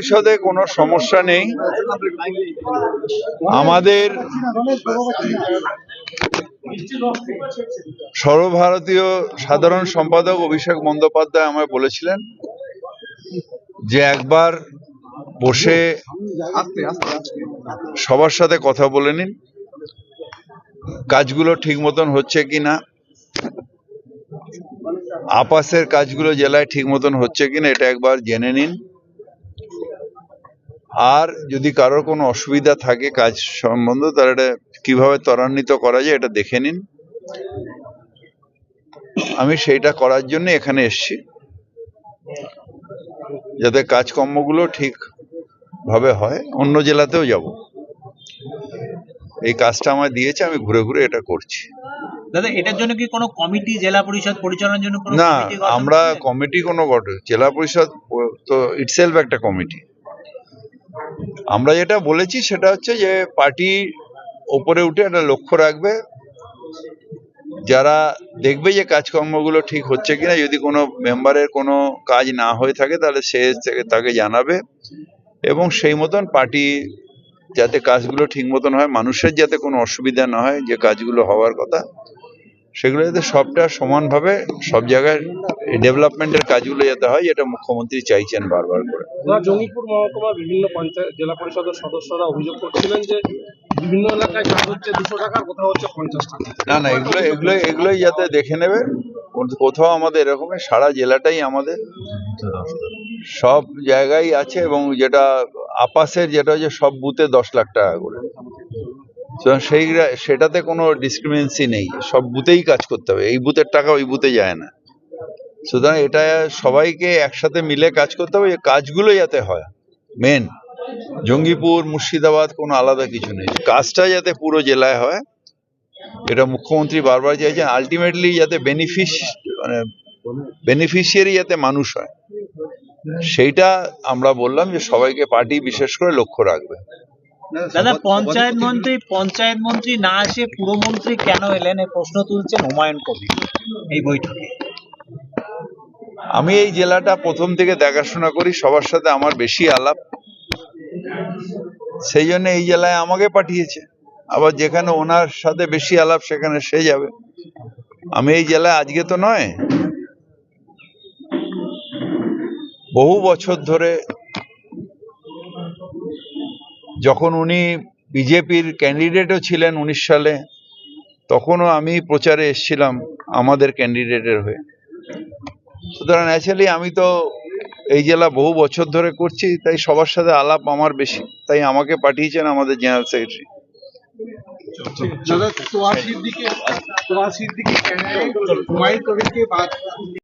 পরিষদে কোনো সমস্যা নেই। আমাদের সর্বভারতীয় সাধারণ সম্পাদক অভিষেক বন্দ্যোপাধ্যায় আমায় বলেছিলেন যে একবার বসে সবার সাথে কথা বলে নিন, কাজগুলো ঠিক মতন হচ্ছে কিনা, আপাসের কাজগুলো জেলায় ঠিক মতন হচ্ছে কিনা এটা একবার জেনে নিন। আর যদি কারোর কোনো অসুবিধা থাকে কাজ সম্বন্ধে তাহলে এটা কীভাবে ত্বরান্বিত করা যায় এটা দেখে নিন। আমি সেইটা করার জন্য এখানে এসেছি। যাতে কাজকর্মগুলো ঠিক ভাবে হয়। অন্য জেলাতেও যাব। এই কাজটা আমায় দিয়েছে আমি ঘুরে ঘুরে এটা করছি। দাদা এটার জন্য কি কোনো কমিটি জেলা পরিষদ পরিচালনার জন্য না আমরা কমিটি কোনো গঠন জেলা পরিষদ তো ইটসেলফ একটা কমিটি। আমরা যেটা বলেছি সেটা হচ্ছে যে পার্টি ওপরে উঠে একটা লক্ষ্য রাখবে। যারা দেখবে যে কাজকর্মগুলো ঠিক হচ্ছে কিনা, যদি কোনো মেম্বারের কোনো কাজ না হয়ে থাকে, তাহলে সে তাকে জানাবে এবং সেই মতন পার্টি যাতে কাজগুলো ঠিক মতন হয়, মানুষের যাতে কোনো অসুবিধা না হয় যে কাজগুলো হওয়ার কথা। সেগুলো যাতে সবটা সমানভাবে সব জায়গায় ডেভেলপমেন্টের কাজগুলো যাতে হয় এটা মুখ্যমন্ত্রী চাইছেন বারবার করে। জঙ্গিপুর মহকুমার বিভিন্ন পঞ্চায়েত জেলা পরিষদের সদস্যরা অভিযোগ করছিলেন যে বিভিন্ন এলাকায় কাজ হচ্ছে দুশো টাকা কোথাও হচ্ছে পঞ্চাশ টাকা। না না এগুলো এগুলো এগুলোই যাতে দেখে নেবে কোথাও আমাদের এরকম সারা জেলাটাই আমাদের সব জায়গায় আছে এবং যেটা আপাসের যেটা হচ্ছে সব বুথে দশ লাখ টাকা করে। সেই সেটাতে কোনো ডিসক্রিমিনেন্সি নেই। সব বুথেই কাজ করতে হবে। এই বুথের টাকা ওই বুথে যায় না। সুতরাং এটা সবাইকে একসাথে মিলে কাজ করতে হবে কাজগুলো যাতে হয়। মেন জঙ্গিপুর, মুর্শিদাবাদ কোনো আলাদা কিছু নেই। কাজটা যাতে পুরো জেলায় হয়, এটা মুখ্যমন্ত্রী বারবার চাইছেন আলটিমেটলি যাতে বেনিফিস মানে বেনিফিশিয়ারি যাতে মানুষ হয়। সেইটা আমরা বললাম যে সবাইকে, পার্টি বিশেষ করে লক্ষ্য রাখবে। দাদা পঞ্চায়েত মন্ত্রী পঞ্চায়েত মন্ত্রী না এসে পুরমন্ত্রী কেন এলেন? এই প্রশ্ন তুলছেন হুমায়ুন কবির এই বৈঠকে। আমি এই জেলাটা প্রথম থেকে দেখাশোনা করি সবার সাথে আমার বেশি আলাপ। সেই জন্য এই জেলায় আমাকে পাঠিয়েছে। আবার যেখানে ওনার সাথে বেশি আলাপ সেখানে সে যাবে। আমি এই জেলায় আজকে তো নয়। বহু বছর ধরে যখন উনি বিজেপির ক্যান্ডিডেটও ছিলেন উনিশ সালে, তখনও আমি প্রচারে এসেছিলাম আমাদের ক্যান্ডিডেটের হয়ে। সুতরাং ন্যাচারালি আমি তো এই জেলা বহু বছর ধরে করছি, তাই সবার সাথে আলাপ আমার বেশি, তাই আমাকে পাঠিয়েছেন আমাদের জেনারেল সেক্রেটারি দাদা তোয়া সিদ্দিকে তোয়া সিদ্দিকে হুমায়ুন কবিরকে